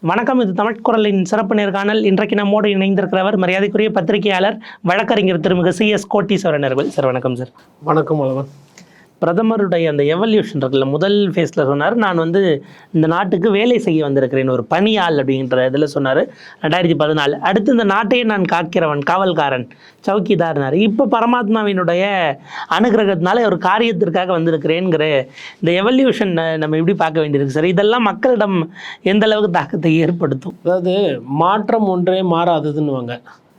வணக்கம் இது தமிழ் குரலின் சிறப்பு நேர்காணல். இன்றைக்கு நம்மோடு இணைந்திருக்கிறவர் மரியாதைக்குரிய பத்திரிகையாளர் வழக்கறிஞர் திருமிகு சி எஸ் கோட்டீஸ்வரன் அவர்கள். சார் வணக்கம் சார். வணக்கம் வளவன் பிரதமருடைய அந்த எவல்யூஷன் இருக்குல்ல முதல் ஃபேஸில் சொன்னார் நான் வந்து இந்த நாட்டுக்கு வேலை செய்ய வந்திருக்கிறேன் ஒரு பணியாள் அப்படின்ற இதில் சொன்னார் ரெண்டாயிரத்தி பதினாலு. அடுத்து இந்த நாட்டையே நான் காக்கிறவன் காவல்காரன் சவுக்கிதார்னார். இப்போ பரமாத்மாவினுடைய அனுகிரகத்தினால ஒரு காரியத்திற்காக வந்திருக்கிறேங்கிற இந்த எவல்யூஷன் நம்ம எப்படி பார்க்க வேண்டியிருக்கு சார் இதெல்லாம் மக்களிடம் எந்த அளவுக்கு தாக்கத்தை ஏற்படுத்தும்? அதாவது மாற்றம் ஒன்றே மாறாததுன்னுவாங்க.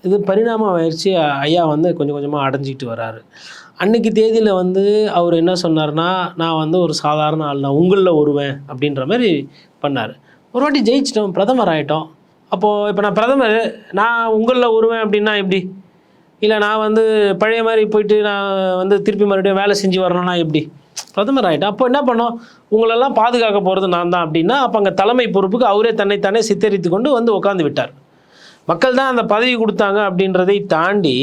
இது பரிணாம வயிற்சி ஐயா வந்து கொஞ்சம் கொஞ்சமாக அடைஞ்சிக்கிட்டு வராரு. அன்னைக்கு தேதியில் வந்து அவர் என்ன சொன்னார்னா நான் வந்து ஒரு சாதாரண ஆள் நான் உங்களில் ஒருவேன் அப்படின்ற மாதிரி பண்ணார். ஒரு வாட்டி ஜெயிச்சிட்டோம் பிரதமர் ஆகிட்டோம் அப்போது இப்போ நான் பிரதமர் நான் உங்களில் ஒருவேன் அப்படின்னா எப்படி? இல்லை நான் வந்து பழைய மாதிரி போயிட்டு நான் வந்து திருப்பி மறுபடியும் வேலை செஞ்சு வரணும்னா எப்படி? பிரதமர் ஆகிட்டேன் அப்போ என்ன பண்ணோம்? உங்களெல்லாம் பாதுகாக்க போகிறது நான் தான் அப்படின்னா அப்போ அங்கே தலைமை பொறுப்புக்கு அவரே தன்னைத்தானே சித்தரித்து கொண்டு வந்து உட்காந்து விட்டார். மக்கள் தான் அந்த பதவி கொடுத்தாங்க அப்படின்றதை தாண்டி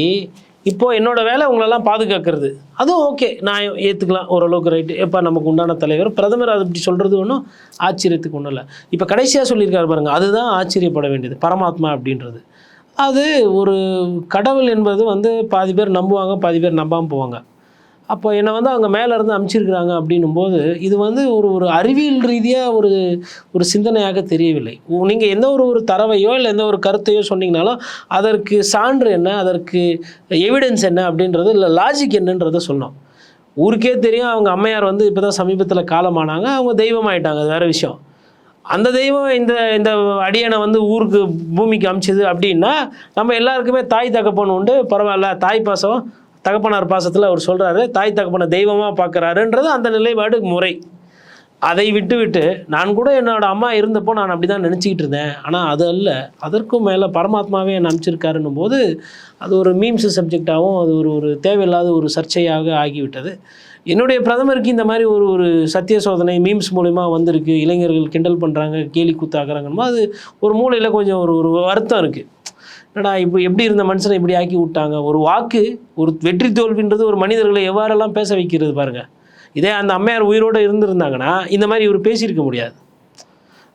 இப்போது என்னோட வேலை உங்களெல்லாம் பாதுகாக்கிறது. அதுவும் ஓகே நான் ஏற்றுக்கலாம் ஓரளவுக்கு ரைட்டு எப்போ நமக்கு உண்டான தலைவர். பிரதமர் அது இப்படி சொல்கிறது ஒன்றும் ஆச்சரியத்துக்கு ஒன்றும் இல்லை. இப்போ கடைசியாக சொல்லியிருக்காரு பாருங்கள் அதுதான் ஆச்சரியப்பட வேண்டியது பரமாத்மா அப்படின்றது. அது ஒரு கடவுள் என்பது வந்து பாதி பேர் நம்புவாங்க பாதி பேர் நம்பாமல் போவாங்க. அப்போ என்னை வந்து அவங்க மேலே இருந்து அமைச்சிருக்கிறாங்க அப்படின்னும் போது இது வந்து ஒரு ஒரு அறிவியல் ரீதியாக ஒரு ஒரு சிந்தனையாக தெரியவில்லை. நீங்கள் எந்த ஒரு ஒரு தரவையோ இல்லை எந்த ஒரு கருத்தையோ சொன்னீங்கனாலும் அதற்கு சான்று என்ன அதற்கு எவிடன்ஸ் என்ன அப்படின்றது இல்லை லாஜிக் என்னன்றதை சொன்னோம். ஊருக்கே தெரியும் அவங்க அம்மையார் வந்து இப்போ தான் சமீபத்தில் காலமானாங்க அவங்க தெய்வம் ஆகிட்டாங்க அது வேறு விஷயம். அந்த தெய்வம் இந்த இந்த அடியனை வந்து ஊருக்கு பூமிக்கு அமிச்சது அப்படின்னா நம்ம எல்லாருக்குமே தாய் தகப்பன் உண்டு பரவாயில்ல தாய் பாசம் தகப்பனார் பாசத்தில் அவர் சொல்கிறாரு தாய் தகப்பனை தெய்வமாக பார்க்குறாருன்றது அந்த நிலைப்பாடு முறை. அதை விட்டுவிட்டு நான் கூட என்னோட அம்மா இருந்தப்போ நான் அப்படி தான் நினச்சிக்கிட்டு இருந்தேன். ஆனால் அது அல்ல. அதற்கும் மேலே பரமாத்மாவே என்னை அனுப்பிச்சிருக்காருன்னும் போது அது ஒரு மீம்ஸ் சப்ஜெக்டாகவும் அது ஒரு ஒரு தேவையில்லாத ஒரு சர்ச்சையாக ஆகிவிட்டது. என்னுடைய பிரதமருக்கு இந்த மாதிரி ஒரு ஒரு சத்திய சோதனை மீம்ஸ் மூலிமா வந்திருக்கு. இளைஞர்கள் கிண்டல் பண்ணுறாங்க கேலி கூத்தாக்குறாங்கன்னு அது ஒரு மூலையில் கொஞ்சம் ஒரு ஒரு வருத்தம் இருக்குது என்னடா இப்போ எப்படி இருந்த மனுஷனை இப்படி ஆக்கி விட்டாங்க? ஒரு வாக்கு ஒரு வெற்றி தோல்வின்றது ஒரு மனிதர்களை எவ்வாறெல்லாம் பேச வைக்கிறது பாருங்க. இதே அந்த அம்மையார் உயிரோடு இருந்திருந்தாங்கன்னா இந்த மாதிரி இவர் பேசியிருக்க முடியாது.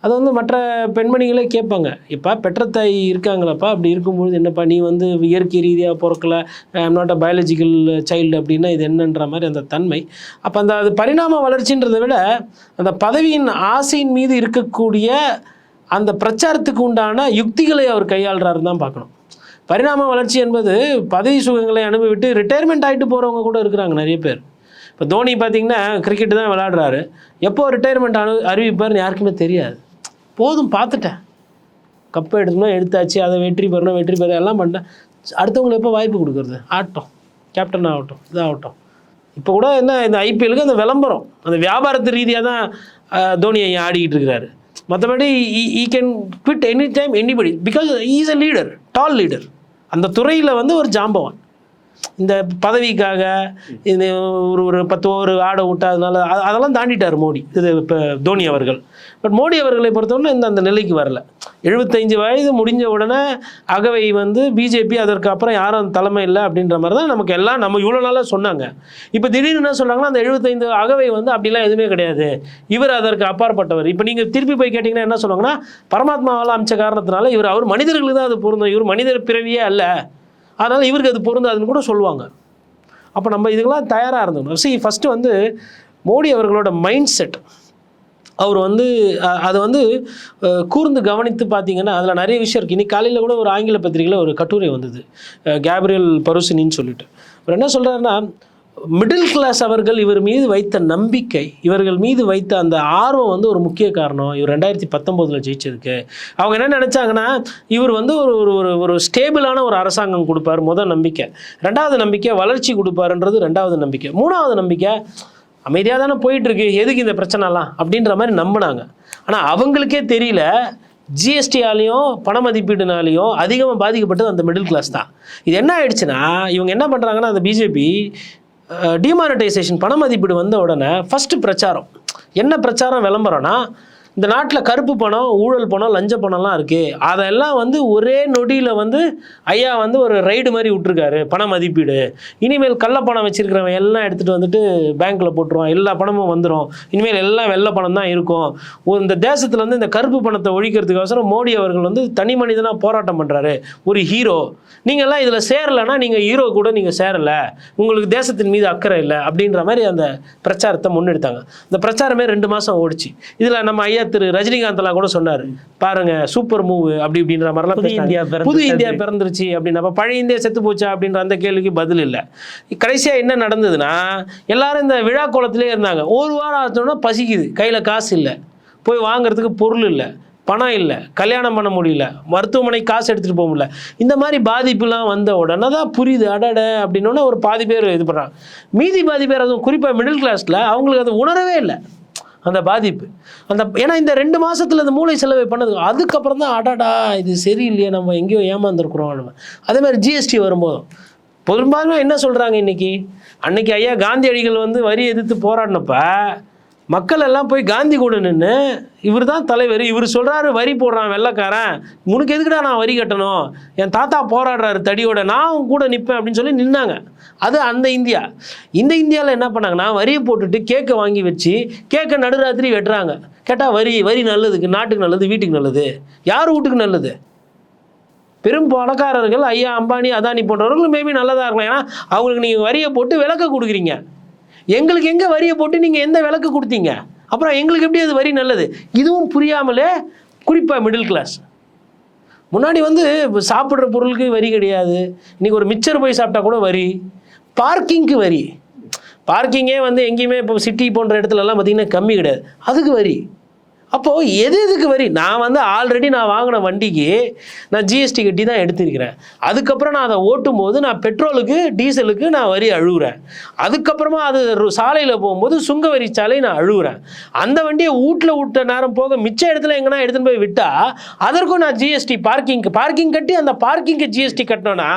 அது வந்து மற்ற பெண்மணிகளே கேட்பாங்க. இப்போ பெற்ற தாய் இருக்காங்களப்பா? அப்படி இருக்கும்பொழுது என்னப்பா நீ வந்து இயற்கை ரீதியாக பிறக்கலை? I'm not a biological child அப்படின்னா இது என்னன்ற மாதிரி அந்த தன்மை. அப்போ அந்த அது பரிணாம வளர்ச்சின்றதை விட அந்த பதவியின் ஆசையின் மீது இருக்கக்கூடிய அந்த பிரச்சாரத்துக்கு உண்டான யுக்திகளை அவர் கையாளுறாருன்னு தான் பார்க்கணும். பரிணாம வளர்ச்சி என்பது பதவி சுகங்களை அனுபவிட்டு ரிட்டையர்மெண்ட் ஆகிட்டு போகிறவங்க கூட இருக்கிறாங்க நிறைய பேர். இப்போ தோனி பார்த்தீங்கன்னா கிரிக்கெட்டு தான் விளாடுறாரு எப்போ ரிட்டையர்மெண்ட் அனு அறிவிப்பார்னு யாருக்குமே தெரியாது. போதும் பார்த்துட்டேன். கப்பை எடுக்கணும் எடுத்தாச்சு அதை வெற்றி பெறணும் வெற்றி பெற எல்லாம் பண்ணிட்டேன் அடுத்தவங்களுக்கு எப்போ வாய்ப்பு கொடுக்குறது? ஆகட்டும் கேப்டன் ஆகட்டும் இதாகட்டும். இப்போ கூட என்ன இந்த ஐபிஎலுக்கு அந்த விளம்பரம் அந்த வியாபாரத்து ரீதியாக தான் தோனி ஐயா ஆடிக்கிட்டு இருக்கிறாரு. மற்றபடி I can quit any time anybody because is a leader tall leader அந்த துறையில் வந்து ஒரு ஜாம்பவான். இந்த பதவிக்காக இந்த ஒரு ஒரு பத்து ஓவர் ஆட விட்டாதனால அ- அதெல்லாம் தாண்டிட்டார் மோடி. இது இப்போ தோனி அவர்கள். பட் மோடி அவர்களை பொறுத்தவரை இந்த அந்த நிலைக்கு வரல. எழுபத்தஞ்சு வயது முடிஞ்ச உடனே அகவை வந்து பிஜேபி அதற்கு அப்புறம் யாரும் தலைமை இல்லை அப்படின்ற மாதிரி தான் நமக்கு எல்லாம் நம்ம இவ்வளோ நாளாக சொன்னாங்க. இப்போ திடீர்னு என்ன சொல்கிறாங்கன்னா அந்த எழுபத்தைந்து அகவை வந்து அப்படிலாம் எதுவுமே கிடையாது. இவர் அதற்கு அப்பாற்பட்டவர். இப்போ நீங்கள் திருப்பி போய் கேட்டிங்கன்னா என்ன சொல்லுவாங்கன்னா பரமாத்மாவால் அமைச்ச காரணத்தினால இவர் அவர் மனிதர்களுக்கு தான் அது பொருந்தும். இவர் மனிதர் பிறவியே அல்ல. அதனால் இவருக்கு அது பொருந்தாதுன்னு கூட சொல்லுவாங்க. அப்போ நம்ம இதுக்கெல்லாம் தயாராக இருந்தோம். சி ஃபஸ்ட்டு வந்து மோடி அவர்களோட மைண்ட் செட் அவர் வந்து அதை வந்து கூர்ந்து கவனித்து பார்த்தீங்கன்னா அதில் நிறைய விஷயம் இருக்குது இன்னைக்கு காலையில் கூட ஒரு ஆங்கில பத்திரிகையில் ஒரு கட்டுரை வந்தது. கேப்ரியல் பருசினின்னு சொல்லிட்டு. அவர் என்ன சொல்கிறாருன்னா மிடில் கிளாஸ் அவர்கள் இவர் மீது வைத்த நம்பிக்கை இவர்கள் மீது வைத்த அந்த ஆர்வம் வந்து ஒரு முக்கிய காரணம். இவர் ரெண்டாயிரத்தி பத்தொம்போதில் ஜெயிச்சதுக்கு. அவங்க என்ன நினச்சாங்கன்னா இவர் வந்து ஒரு ஒரு ஒரு ஒரு ஸ்டேபிளான ஒரு அரசாங்கம் கொடுப்பார் முதல் நம்பிக்கை. ரெண்டாவது நம்பிக்கை வளர்ச்சி கொடுப்பாருன்றது ரெண்டாவது நம்பிக்கை. மூணாவது நம்பிக்கை அமைதியாக தானே போயிட்டுருக்கு. எதுக்கு இந்த பிரச்சனைலாம்? அப்படின்ற மாதிரி நம்பினாங்க. ஆனால் அவங்களுக்கே தெரியல. ஜிஎஸ்டியாலையும் பண மதிப்பீடுனாலையும் அதிகமாக பாதிக்கப்பட்டது அந்த மிடில் கிளாஸ் தான். இது என்ன ஆயிடுச்சுன்னா இவங்க என்ன பண்ணுறாங்கன்னா அந்த பிஜேபி டிமானிட்டைசேஷன் பண மதிப்பீடு வந்த உடனே ஃபஸ்ட்டு பிரச்சாரம். என்ன பிரச்சாரம் விளம்பரம்னா இந்த நாட்டில் கருப்பு பணம் ஊழல் பணம் லஞ்ச பணம்லாம் இருக்குது அதெல்லாம் வந்து ஒரே நொடியில் வந்து ஐயா வந்து ஒரு ரைடு மாதிரி விட்டுருக்காரு பண மதிப்பீடு. இனிமேல் கள்ள பணம் வச்சிருக்கிறவன் எல்லாம் எடுத்துகிட்டு வந்துட்டு பேங்க்கில் போட்டுருவான். எல்லா பணமும் வந்துடும் இனிமேல் எல்லாம் வெள்ளை பணம் தான் இருக்கும். ஒரு இந்த தேசத்தில் வந்து இந்த கருப்பு பணத்தை ஒழிக்கிறதுக்கோசரம் மோடி அவர்கள் வந்து தனி மனிதனாக போராட்டம் பண்ணுறாரு ஒரு ஹீரோ. நீங்கள்லாம் இதில் சேரலைன்னா நீங்கள் ஹீரோ கூட நீங்கள் சேரலை. உங்களுக்கு தேசத்தின் மீது அக்கறை இல்லை அப்படின்ற மாதிரி அந்த பிரச்சாரத்தை முன்னெடுத்தாங்க. இந்த பிரச்சாரமே ரெண்டு மாதம் ஓடிச்சு. இதில் நம்ம ஐயா திரு ரஜினிகாந்த்லாம் கூட சொன்னார். பாருங்க சூப்பர் மூவ் அப்படி இப்படின்ற மாதிரிலாம் புது. இந்தியா புது இந்தியா பிறந்துருச்சு அப்படின்னப்ப பழைய இந்தியா செத்து போச்சா அப்படின்ற அந்த கேள்விக்கு பதில் இல்லை. கடைசியாக என்ன நடந்ததுன்னா எல்லாரும் இந்த விழா கோலத்திலே இருந்தாங்க. ஒரு வாரம் ஆச்சோன்னா பசிக்குது. கையில் காசு இல்லை. போய் வாங்குறதுக்கு பொருள் இல்லை. பணம் இல்லை. கல்யாணம் பண்ண முடியல. மருத்துவமனை காசு எடுத்துகிட்டு போக முடியல. இந்த மாதிரி பாதிப்புலாம் வந்த உடனே தான் புரியுது. அடட அப்படின்னோடனே ஒரு பாதி பேர் இது பண்ணுறாங்க மீதி பாதி பேர் அதுவும் குறிப்பாக மிடில் கிளாஸில் அவங்களுக்கு அது உணரவே இல்லை. அந்த பாதிப்பு. அந்த ஏன்னா இந்த ரெண்டு மாதத்தில் இந்த மூளை செலவை பண்ணது அதுக்கப்புறம் தான் அடாடா இது சரியில்லையே நம்ம எங்கேயோ ஏமாந்துருக்குறோம் நம்ம. அதே மாதிரி ஜிஎஸ்டி வரும்போதும் பெரும்பாலும் என்ன சொல்கிறாங்க இன்னைக்கு? அன்னைக்கு ஐயா காந்தியடிகள் வந்து வரி எதிர்த்து போராடினப்போ மக்கள் எல்லாம் போய் காந்தி கூட நின்று இவர் தான் தலைவர் இவர் சொல்கிறாரு வரி போடுறான் வெள்ளைக்காரன். உனக்கு எதுக்குடா நான் வரி கட்டணும்? என் தாத்தா போராடுறாரு தடியோட நான் உன் கூட நிற்பேன் அப்படின்னு சொல்லி நின்னாங்க. அது அந்த இந்தியா. இந்த இந்தியாவில் என்ன பண்ணாங்கன்னா வரியை போட்டுட்டு கேக்கை வாங்கி வச்சு கேக்கை நடுராத்திரி வெட்டுறாங்க. கேட்டால் வரி வரி நல்லதுக்கு நாட்டுக்கு நல்லது வீட்டுக்கு நல்லது. யார் வீட்டுக்கு நல்லது? பெரும் பணக்காரர்கள் ஐயா அம்பானி அதானி போன்றவர்கள் மேபி நல்லதாக இருக்கலாம். ஏன்னா அவங்களுக்கு நீங்கள் வரியை போட்டு விளக்க கொடுக்குறீங்க. எங்களுக்கு எங்கே வரியை போட்டு நீங்கள் எந்த விளக்கு கொடுத்தீங்க? அப்புறம் எங்களுக்கு எப்படி அது வரி நல்லது? இதுவும் புரியாமலே குறிப்பாக மிடில் கிளாஸ் முன்னாடி வந்து சாப்பிட்ற பொருளுக்கு வரி கிடையாது. இன்றைக்கி ஒரு மிச்சர் போய் சாப்பிட்டா கூட வரி. பார்க்கிங்க்கு வரி. பார்க்கிங்கே வந்து எங்கேயுமே இப்போ சிட்டி போன்ற இடத்துலலாம் பார்த்திங்கன்னா கம்மி கிடையாது. அதுக்கு வரி. அப்போது எது எதுக்கு வரி? நான் வந்து ஆல்ரெடி நான் வாங்கின வண்டிக்கு நான் ஜிஎஸ்டி கட்டி தான் எடுத்திருக்கிறேன். அதுக்கப்புறம் நான் அதை ஓட்டும் போது நான் பெட்ரோலுக்கு டீசலுக்கு நான் வரி அழுகுறேன் அதுக்கப்புறமா அது சாலையில் போகும்போது சுங்க வரி சாலை நான் அழுகுறேன் அந்த வண்டியை வீட்டில் விட்ட நேரம் போக மிச்ச இடத்துல எங்கன்னா எடுத்துன்னு போய் விட்டால் அதற்கும் நான் ஜிஎஸ்டி பார்க்கிங்க்கு பார்க்கிங் கட்டி அந்த பார்க்கிங்க்கு ஜிஎஸ்டி கட்டினோன்னா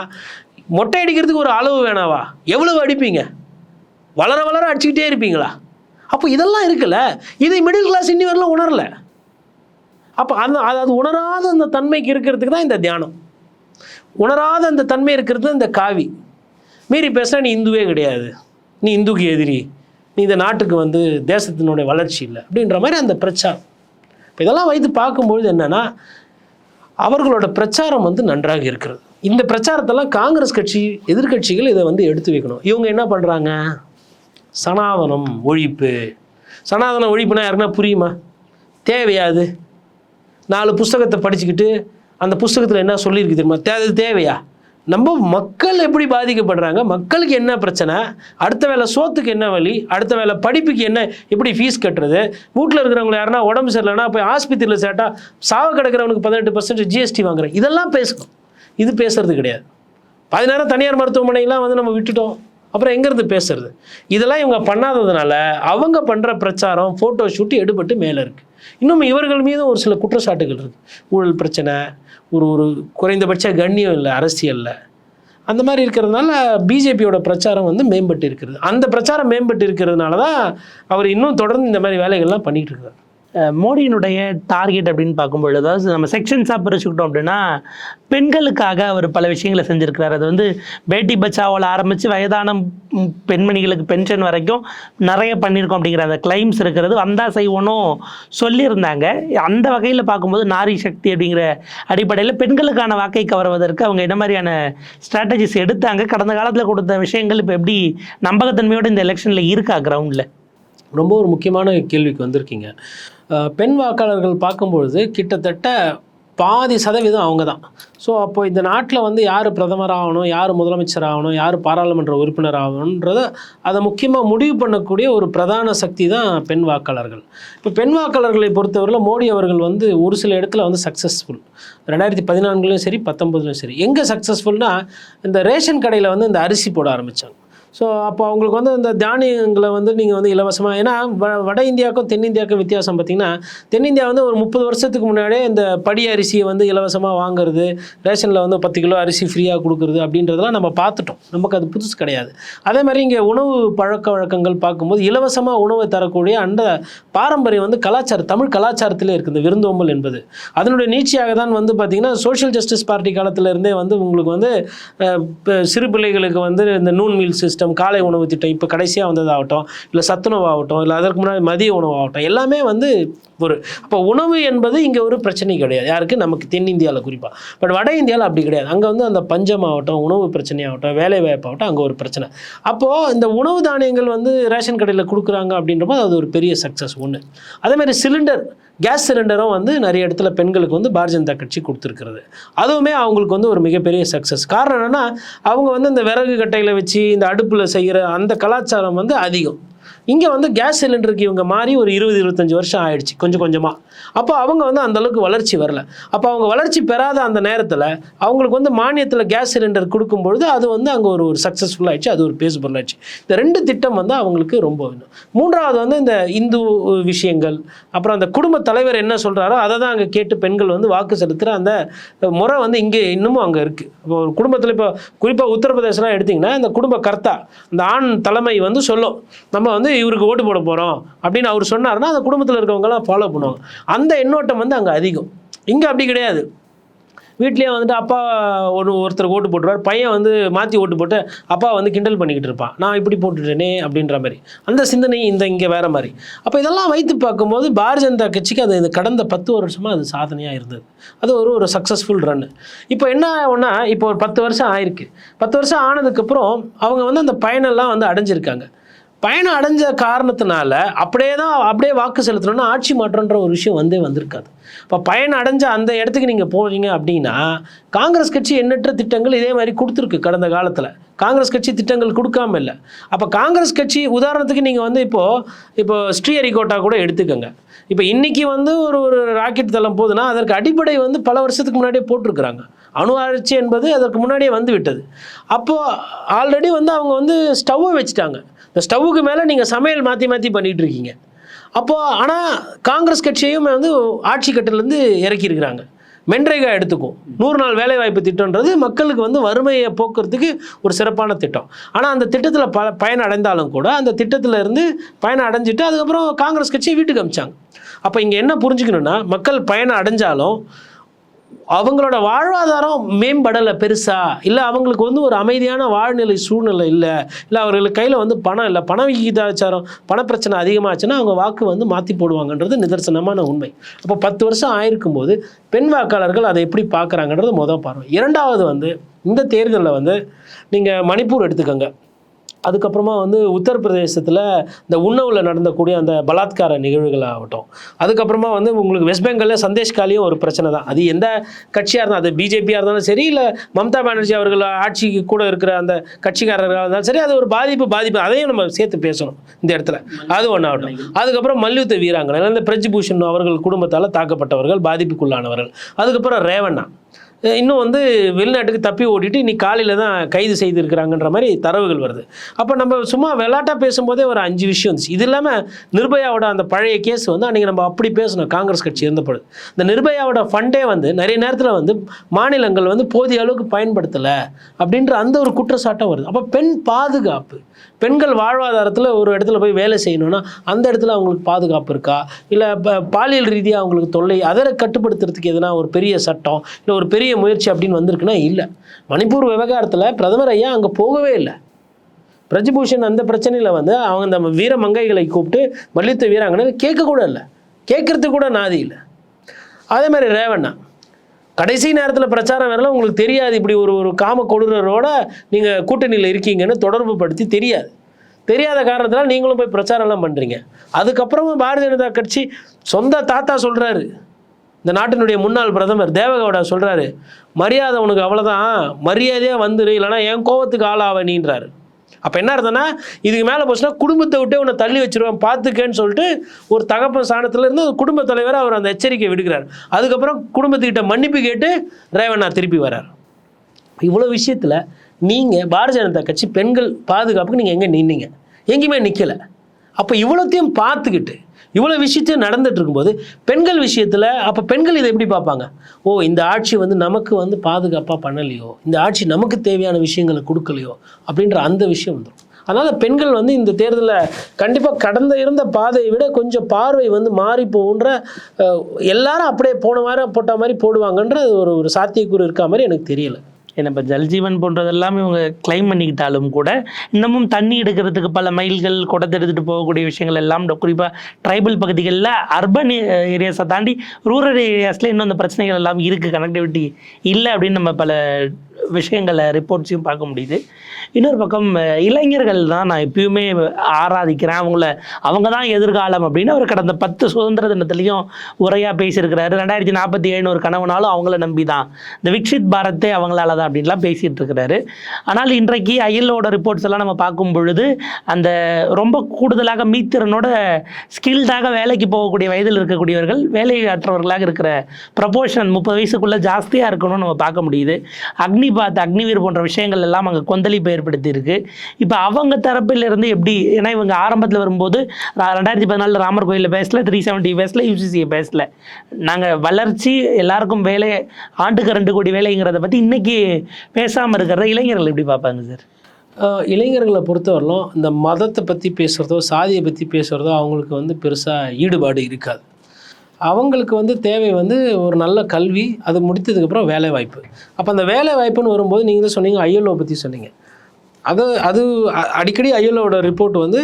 மொட்டை அடிக்கிறதுக்கு ஒரு அளவு வேணாவா? எவ்வளவு அடிப்பீங்க? வளர வளர அடிச்சுக்கிட்டே இருப்பீங்களா? அப்போ இதெல்லாம் இருக்குல்ல? இதை மிடில் கிளாஸ் இன்னி வரலாம் உணரல. அப்போ அந்த அதாவது உணராத அந்த தன்மைக்கு இருக்கிறதுக்கு தான் இந்த தியானம். உணராத அந்த தன்மை இருக்கிறது இந்த காவி. மீறி பேச நீ இந்துவே கிடையாது. நீ இந்துக்கு எதிரி. நீ இந்த நாட்டுக்கு வந்து தேசத்தினுடைய வளர்ச்சி இல்லை. அப்படின்ற மாதிரி அந்த பிரச்சாரம். இப்போ இதெல்லாம் வைத்து பார்க்கும்பொழுது என்னென்னா அவர்களோட பிரச்சாரம் வந்து நன்றாக இருக்கிறது. இந்த பிரச்சாரத்தெல்லாம் காங்கிரஸ் கட்சி எதிர்க்கட்சிகள் இதை வந்து எடுத்து வைக்கணும். இவங்க என்ன பண்ணுறாங்க சனாதனம் ஒழிப்பு. சனாதன ஒழிப்புனா யாருன்னா புரியுமா? தேவையாது நாலு புஸ்தகத்தை படிச்சுக்கிட்டு அந்த புஸ்தகத்தில் என்ன சொல்லியிருக்கு தெரியுமா? தே தேவையா? நம்ம மக்கள் எப்படி பாதிக்கப்படுறாங்க? மக்களுக்கு என்ன பிரச்சனை? அடுத்த வேலை சோத்துக்கு என்ன வழி அடுத்த வேலை படிப்புக்கு என்ன எப்படி ஃபீஸ் கட்டுறது? வீட்டில் இருக்கிறவங்க யாருன்னா உடம்பு சரியில்லைன்னா போய் ஆஸ்பத்திரியில் சேட்டா சாவ கிடக்கிறவனுக்கு பதினெட்டு பர்சன்ட் ஜிஎஸ்டி வாங்குறேன். இதெல்லாம் பேசணும். இது பேசுறது கிடையாது. பாதி தனியார் மருத்துவமனையெல்லாம் வந்து நம்ம விட்டுட்டோம். அப்புறம் எங்கேருந்து பேசுறது? இதெல்லாம் இவங்க பண்ணாததுனால அவங்க பண்ணுற பிரச்சாரம் ஃபோட்டோ ஷூட் எடுபட்டு மேலே இருக்குது இன்னும் இவர்கள் மீதும் ஒரு சில குற்றச்சாட்டுகள் இருக்குது ஊழல் பிரச்சனை ஒரு ஒரு குறைந்தபட்ச கண்ணியம் இல்லை அரசியலில் அந்த மாதிரி இருக்கிறதுனால பிஜேபியோட பிரச்சாரம் வந்து மேம்பட்டு இருக்கிறது. அந்த பிரச்சாரம் மேம்பட்டு இருக்கிறதுனால தான் அவர் இன்னும் தொடர்ந்து இந்த மாதிரி வேலைகள்லாம் பண்ணிகிட்டு இருக்கிறார் மோடியினுடைய டார்கெட் அப்படின்னு பார்க்கும்பொழுது அதாவது நம்ம செக்ஷன்ஸாக பிரிச்சுக்கிட்டோம் அப்படின்னா பெண்களுக்காக அவர் பல விஷயங்களை செஞ்சுருக்கிறார். அது வந்து பேட்டி பச்சாவோல ஆரம்பித்து வயதான பெண்மணிகளுக்கு பென்ஷன் வரைக்கும் நிறைய பண்ணியிருக்கோம் அப்படிங்கிற அந்த கிளைம்ஸ் இருக்கிறது. வந்தா செய்வோனும் சொல்லியிருந்தாங்க. அந்த வகையில் பார்க்கும்போது நாரி சக்தி அப்படிங்கிற அடிப்படையில் பெண்களுக்கான வாக்கை கவர்வதற்கு அவங்க என்ன மாதிரியான ஸ்ட்ராட்டஜிஸ் எடுத்தாங்க. கடந்த காலத்தில் கொடுத்த விஷயங்கள் இப்போ எப்படி நம்பகத்தன்மையோட இந்த எலெக்ஷனில் இருக்கா கிரவுண்டில் ரொம்ப ஒரு முக்கியமான கேள்விக்கு வந்திருக்கீங்க. பெண் வாக்காளர்கள் பார்க்கும்பொழுது கிட்டத்தட்ட பாதி சதவீதம் அவங்க தான் ஸோ அப்போ இந்த நாட்டில் வந்து யார் பிரதமர் ஆகணும் யார் முதலமைச்சர் ஆகணும் யார் பாராளுமன்ற உறுப்பினர் ஆகணுன்றத அதை முக்கியமாக முடிவு பண்ணக்கூடிய ஒரு பிரதான சக்தி தான் பெண் வாக்காளர்கள். இப்போ பெண் வாக்காளர்களை பொறுத்தவரையில் மோடி அவர்கள் வந்து ஒரு சில இடத்துல வந்து சக்ஸஸ்ஃபுல் ரெண்டாயிரத்தி பதினான்குலையும் சரி பத்தொம்பதுலையும் சரி. எங்கே சக்ஸஸ்ஃபுல்னால் இந்த ரேஷன் கடையில் வந்து இந்த அரிசி போட ஆரம்பித்தாங்க ஸோ அப்போ அவங்களுக்கு வந்து இந்த தானியங்களை வந்து நீங்கள் வந்து இலவசமாக ஏன்னா வ வட இந்தியாவுக்கும் தென்னிந்தியாவுக்கும் வித்தியாசம் பார்த்தீங்கன்னா தென்னிந்தியா வந்து ஒரு முப்பது வருஷத்துக்கு முன்னாடியே இந்த படி அரிசியை வந்து இலவசமாக வாங்குறது ரேஷனில் வந்து பத்து கிலோ அரிசி ஃப்ரீயாக கொடுக்குறது அப்படின்றதெல்லாம் நம்ம பார்த்துட்டோம். நமக்கு அது புதுசு கிடையாது. அதே மாதிரி இங்கே உணவு பழக்க வழக்கங்கள் பார்க்கும்போது இலவசமாக உணவை தரக்கூடிய அந்த பாரம்பரியம் வந்து கலாச்சாரம் தமிழ் கலாச்சாரத்திலே இருக்குது. இந்த விருந்தோம்பல் என்பது. அதனுடைய நீட்சியாக தான் வந்து பார்த்திங்கன்னா சோஷியல் ஜஸ்டிஸ் பார்ட்டி காலத்திலேருந்தே வந்து உங்களுக்கு வந்து சிறு பிள்ளைகளுக்கு வந்து இந்த நூன் மீல் சிஸ்டம் காலை உணவு திட்டம் இப்போ கடைசியாக வந்ததாகட்டும் இல்லை சத்துணவு ஆகட்டும் இல்லை அதற்கு முன்னாடி மதிய உணவு ஆகட்டும் எல்லாமே வந்து ஒரு அப்போ உணவு என்பது இங்கே ஒரு பிரச்சனை கிடையாது. யாருக்கு? நமக்கு தென்னிந்தியாவில் குறிப்பாக பட் வட இந்தியாவில் அப்படி கிடையாது. அங்கே வந்து அந்த பஞ்சம் ஆகட்டும் உணவு பிரச்சனையாகட்டும் வேலை வாய்ப்பாகட்டும் அங்கே ஒரு பிரச்சனை. அப்போது இந்த உணவு தானியங்கள் வந்து ரேஷன் கடையில் கொடுக்குறாங்க அப்படின்றப்போ அது ஒரு பெரிய சக்ஸஸ் ஒன்று அதே மாதிரி சிலிண்டர் கேஸ் சிலிண்டரும் வந்து நிறைய இடத்துல பெண்களுக்கு வந்து பாரதிய ஜனதா கட்சி கொடுத்துருக்கிறது. அதுவுமே அவங்களுக்கு வந்து ஒரு மிகப்பெரிய சக்ஸஸ் காரணம் என்னென்னா அவங்க வந்து இந்த விறகு கட்டையில் வச்சு இந்த அடுப்பில் செய்கிற அந்த கலாச்சாரம் வந்து அதிகம். இங்கே வந்து கேஸ் சிலிண்டருக்கு இவங்க மாறி ஒரு இருபது இருபத்தஞ்சி வருஷம் ஆயிடுச்சு கொஞ்சம் கொஞ்சமாக அப்போ அவங்க வந்து அந்த அளவுக்கு வளர்ச்சி வரல. அப்போ அவங்க வளர்ச்சி பெறாத அந்த நேரத்தில் அவங்களுக்கு வந்து மானியத்தில் கேஸ் சிலிண்டர் கொடுக்கும்பொழுது அது வந்து அங்கே ஒரு ஒரு சக்ஸஸ்ஃபுல்லாகிடுச்சு அது ஒரு பேஸ் இந்த ரெண்டு திட்டம் வந்து அவங்களுக்கு ரொம்ப வேணும். மூன்றாவது வந்து இந்த இந்து விஷயங்கள் அப்புறம் அந்த குடும்ப தலைவர் என்ன சொல்கிறாரோ அதை தான் அங்கே கேட்டு பெண்கள் வந்து வாக்கு செலுத்துகிற அந்த முறை வந்து இங்கே இன்னமும் அங்கே இருக்குது இப்போ ஒரு குடும்பத்தில் இப்போ குறிப்பாக உத்தரப்பிரதேசம்லாம் எடுத்திங்கன்னா இந்த குடும்ப கர்த்தா இந்த ஆண் தலைமை வந்து சொல்லும். நம்ம வந்து இவருக்கு ஓட்டு போட போகிறோம் அப்படின்னு அவர் சொன்னார்னா அந்த குடும்பத்தில் இருக்கவங்கலாம் ஃபாலோ பண்ணுவாங்க. அந்த எண்ணோட்டம் வந்து அங்கே அதிகம். இங்கே அப்படி கிடையாது. வீட்லேயே வந்துட்டு அப்பா ஒரு ஒருத்தர் ஓட்டு போட்டுருவார். பையன் வந்து மாற்றி ஓட்டு போட்டு அப்பா வந்து கிண்டல் பண்ணிக்கிட்டு இருப்பான். நான் இப்படி போட்டுட்டேனே அப்படின்ற மாதிரி. அந்த சிந்தனை இந்த இங்கே வேறு மாதிரி. அப்போ இதெல்லாம் வைத்து பார்க்கும்போது பாரதிய ஜனதா கட்சிக்கு அது இது கடந்த பத்து வருஷமாக அது சாதனையாக இருந்தது. அது ஒரு ஒரு சக்ஸஸ்ஃபுல் ரன்னு இப்போ என்ன ஆகும்னா இப்போ ஒரு பத்து வருஷம் ஆயிருக்கு. பத்து வருஷம் ஆனதுக்கப்புறம் அவங்க வந்து அந்த பயனெல்லாம் வந்து அடைஞ்சிருக்காங்க. பயணம் அடைஞ்ச காரணத்தினால அப்படியே தான் அப்படியே வாக்கு செலுத்தணும்னா ஆட்சி மாற்றம்ன்ற ஒரு விஷயம் வந்தே வந்திருக்காது. இப்போ பயணம் அடைஞ்ச அந்த இடத்துக்கு நீங்கள் போறீங்க அப்படின்னா காங்கிரஸ் கட்சி எண்ணற்ற திட்டங்கள் இதே மாதிரி கொடுத்துருக்கு கடந்த காலத்தில். காங்கிரஸ் கட்சி திட்டங்கள் கொடுக்காம இல்லை அப்போ காங்கிரஸ் கட்சி உதாரணத்துக்கு நீங்கள் வந்து இப்போது இப்போ ஸ்ரீஹரிகோட்டா கூட எடுத்துக்கோங்க. இப்போ இன்றைக்கி வந்து ஒரு ஒரு ராக்கெட் தளம் போகுதுன்னா அதற்கு அடிப்படை வந்து பல வருஷத்துக்கு முன்னாடியே போட்டிருக்கிறாங்க. அணு ஆராய்ச்சி என்பது அதற்கு முன்னாடியே வந்து விட்டது. அப்போது ஆல்ரெடி வந்து அவங்க வந்து ஸ்டவ்வை வச்சுட்டாங்க. இந்த ஸ்டவ்வுக்கு மேலே நீங்கள் சமையல் மாற்றி மாற்றி பண்ணிகிட்டு இருக்கீங்க. அப்போது ஆனால் காங்கிரஸ் கட்சியையும் வந்து ஆட்சி கட்டிலேருந்து இறக்கியிருக்கிறாங்க. மென்ரேகா எடுத்துக்கும் நூறு நாள் வேலைவாய்ப்பு திட்டம்ன்றது மக்களுக்கு வந்து வறுமையை போக்குறதுக்கு ஒரு சிறப்பான திட்டம். ஆனால் அந்த திட்டத்தில் ப பயன் அடைந்தாலும் கூட அந்த திட்டத்தில் இருந்து பயனை அடைஞ்சிட்டு அதுக்கப்புறம் காங்கிரஸ் கட்சியை வீட்டுக்கு அமிச்சாங்க. அப்போ இங்கே என்ன புரிஞ்சுக்கணுன்னா மக்கள் பயனை அடைஞ்சாலும் அவங்களோட வாழ்வாதாரம் மேம்படலை பெருசா? இல்லை அவங்களுக்கு வந்து ஒரு அமைதியான வாழ்நிலை சூழ்நிலை இல்லை? இல்லை அவர்களுக்கு கையில் வந்து பணம் இல்லை? பண விகிதாச்சாரம் பணப்பிரச்சனை அதிகமாச்சுன்னா அவங்க வாக்கு வந்து மாற்றி போடுவாங்கன்றது நிதர்சனமான உண்மை. அப்போ பத்து வருஷம் ஆயிருக்கும் போது பெண் வாக்காளர்கள் அதை எப்படி பார்க்குறாங்கன்றது மொதல் பார்வை. இரண்டாவது வந்து இந்த தேர்தலில் வந்து நீங்கள் மணிப்பூர் எடுத்துக்கோங்க. அதுக்கப்புறமா வந்து உத்தரப்பிரதேசத்தில் இந்த உன்னவில் நடந்தக்கூடிய அந்த பலாத்கார நிகழ்வுகள் ஆகட்டும் அதுக்கப்புறமா வந்து உங்களுக்கு வெஸ்ட் பெங்காலில் சந்தேஷ்காலியும் ஒரு பிரச்சனை தான். அது எந்த கட்சியாக இருந்தாலும் அது பிஜேபியாக இருந்தாலும் சரி இல்லை மம்தா பானர்ஜி அவர்கள் ஆட்சிக்கு கூட இருக்கிற அந்த கட்சிக்காரர்களாக இருந்தாலும் சரி அது ஒரு பாதிப்பு பாதிப்பு. அதையும் நம்ம சேர்த்து பேசணும் இந்த இடத்துல. அது ஒன்று ஆகட்டும். அதுக்கப்புறம் மல்யுத்த வீராங்கனை இந்த பிரஜ்பூஷன் அவர்கள் குடும்பத்தால் தாக்கப்பட்டவர்கள் பாதிப்புக்குள்ளானவர்கள். அதுக்கப்புறம் ரேவண்ணா. இன்னும் வந்து வெளிநாட்டுக்கு தப்பி ஓடிட்டு இன்னைக்கு காலையில் தான் கைது செய்திருக்கிறாங்கன்ற மாதிரி தரவுகள் வருது. அப்போ நம்ம சும்மா விளாட்டாக பேசும்போதே ஒரு அஞ்சு விஷயம் இருந்துச்சு. இது இல்லாமல் நிர்பயாவோட அந்த பழைய கேஸ் வந்து அன்றைக்கி நம்ம அப்படி பேசணும் காங்கிரஸ் கட்சி இருந்தப்படுது இந்த நிர்பயாவோட ஃபண்டே வந்து நிறைய நேரத்தில் வந்து மாநிலங்கள் வந்து போதிய அளவுக்கு பயன்படுத்தலை அப்படின்ற அந்த ஒரு குற்றச்சாட்டம் வருது. அப்போ பெண் பாதுகாப்பு பெண்கள் வாழ்வாதாரத்தில் ஒரு இடத்துல போய் வேலை செய்யணும்னா அந்த இடத்துல அவங்களுக்கு பாதுகாப்பு இருக்கா? இல்லை பாலியல் ரீதியாக அவங்களுக்கு தொல்லை அதை கட்டுப்படுத்துறதுக்கு எதனா ஒரு பெரிய சட்டம் இல்லை ஒரு பெரிய முயற்சி அப்படின்னு வந்திருக்குன்னா இல்லை. மணிப்பூர் விவகாரத்தில் பிரதமர் ஐயா அங்கே போகவே இல்லை. பிரஜ்பூஷன் அந்த பிரச்சனையில் வந்து அவங்க அந்த வீர மங்கைகளை கூப்பிட்டு மல்யுத்த வீராங்கனை கேட்க கூட இல்லை. கேட்கறதுக்கு கூட நாதி இல்லை. அதே மாதிரி ரேவண்ணா. கடைசி நேரத்தில் பிரச்சாரம் வரல. உங்களுக்கு தெரியாது இப்படி ஒரு ஒரு காம கொடூரரோட நீங்கள் கூட்டணியில் இருக்கீங்கன்னு தொடர்பு படுத்தி தெரியாது. தெரியாத காரணத்தினால் நீங்களும் போய் பிரச்சாரம்லாம் பண்ணுறீங்க அதுக்கப்புறமா பாரதிய ஜனதா கட்சி சொந்த தாத்தா சொல்கிறாரு இந்த நாட்டினுடைய முன்னாள் பிரதமர் தேவகவுடா சொல்கிறாரு மரியாதை உனக்கு அவ்வளோதான் மரியாதையாக வந்துரு. இல்லைனா என் கோவத்துக்கு ஆளாவ நீன்றாரு. அப்போ என்ன இருந்ததுன்னா இதுக்கு மேலே போச்சுன்னா குடும்பத்தை விட்டு உன்னை தள்ளி வச்சிருவேன் பார்த்துக்கேன்னு சொல்லிட்டு ஒரு தகப்பன் ஸ்தானத்துல இருந்து ஒரு குடும்ப தலைவர் அவர் அந்த எச்சரிக்கை விடுக்கிறார். அதுக்கப்புறம் குடும்பத்துக்கிட்ட மன்னிப்பு கேட்டு ரேவண்ணா திருப்பி வரார் இவ்வளோ விஷயத்தில் நீங்கள் பாரதிய ஜனதா கட்சி பெண்கள் பாதுகாப்புக்கு நீங்கள் எங்கே நின்னீங்க? எங்கேயுமே நிற்கலை அப்போ இவ்வளோத்தையும் பார்த்துக்கிட்டு இவ்வளோ விஷயத்தையும் நடந்துட்டு இருக்கும்போது பெண்கள் விஷயத்தில் அப்போ பெண்கள் இதை எப்படி பார்ப்பாங்க? ஓ இந்த ஆட்சி வந்து நமக்கு வந்து பாதுகாப்பாக பண்ணலையோ இந்த ஆட்சி நமக்கு தேவையான விஷயங்களை கொடுக்கலையோ அப்படின்ற அந்த விஷயம் வந்துடும் அதனால் பெண்கள் வந்து இந்த தேர்தலில் கண்டிப்பாக கடந்த இருந்த பாதையை விட கொஞ்சம் பார்வை வந்து மாறி போகுன்ற எல்லாரும் அப்படியே போன வாரம் போட்ட மாதிரி போடுவாங்கன்ற ஒரு ஒரு சாத்தியக்கூறு இருக்கா மாதிரி எனக்கு தெரியலை. ஏன்னா இப்போ ஜல்ஜீவன் போன்றதெல்லாம் இவங்க கிளைம் பண்ணிக்கிட்டாலும் கூட இன்னமும் தண்ணி எடுக்கிறதுக்கு பல மைல்கள் குடத்தை எடுத்துகிட்டு போகக்கூடிய விஷயங்கள் எல்லாம் குறிப்பாக ட்ரைபல் பகுதிகளில் அர்பன் ஏரியாஸை தாண்டி ரூரல் ஏரியாஸில் இன்னும் அந்த பிரச்சனைகள் எல்லாம் இருக்குது கனெக்டிவிட்டி இல்லை அப்படின்னு நம்ம பல விஷயங்களை ரிப்போர்ட்ஸையும் பார்க்க முடியுது. இன்னொரு பக்கம் இளைஞர்கள் தான் நான் எப்பயுமே ஆராதிக்கிறேன். அவங்கள அவங்க தான் எதிர்காலம் அப்படின்னு அவர் கடந்த பத்து சுதந்திர தினத்துலையும் உரையாக பேசியிருக்கிறாரு. ரெண்டாயிரத்தி நாற்பத்தி ஏழுன்னு ஒரு கனவுனாலும் அவங்கள நம்பி தான் இந்த விக்ஷித் பாரத்தே அவங்களால தான் அப்படின்லாம் பேசிகிட்டு இருக்கிறாரு ஆனால் இன்றைக்கு ஐஎல்ஓட ரிப்போர்ட்ஸ் எல்லாம் நம்ம பார்க்கும் பொழுது அந்த ரொம்ப கூடுதலாக மீத்திறனோட ஸ்கில்டாக வேலைக்கு போகக்கூடிய வயதில் இருக்கக்கூடியவர்கள் வேலையற்றவர்களாக இருக்கிற ப்ரப்போர்ஷன் முப்பது வயசுக்குள்ளே ஜாஸ்தியாக இருக்கணும்னு நம்ம பார்க்க முடியுது. அக்னி அக்னிபாத் அக்னிவீர் போன்ற விஷயங்கள் எல்லாம் அங்கே கொந்தளிப்பு ஏற்படுத்தியிருக்கு. இப்போ அவங்க தரப்பிலிருந்து எப்படி ஏன்னா இவங்க ஆரம்பத்தில் வரும்போது ரெண்டாயிரத்தி பதினாலில் ராமர் கோயிலில் பேசல த்ரீ செவன்ட்டி பேசல யூசிசியை பேசல. நாங்கள் வளர்ச்சி எல்லாருக்கும் வேலை ஆண்டுக்கு ரெண்டு கோடி வேலைங்கிறத பற்றி இன்னைக்கு பேசாமல் இருக்கிறத இளைஞர்கள் எப்படி பார்ப்பாங்க சார்? இளைஞர்களை பொறுத்தவரையிலும் இந்த மதத்தை பற்றி பேசுகிறதோ சாதியை பற்றி பேசுகிறதோ அவங்களுக்கு வந்து பெருசாக ஈடுபாடு இருக்காது. அவங்களுக்கு வந்து தேவை வந்து ஒரு நல்ல கல்வி அது முடித்ததுக்கப்புறம் வேலை வாய்ப்பு அப்போ அந்த வேலை வாய்ப்புன்னு வரும்போது நீங்கள் தான் சொன்னீங்க? ஐஎல்ஓ பற்றி சொன்னீங்க. அது அது அடிக்கடி ஐஎல்ஓட ரிப்போர்ட் வந்து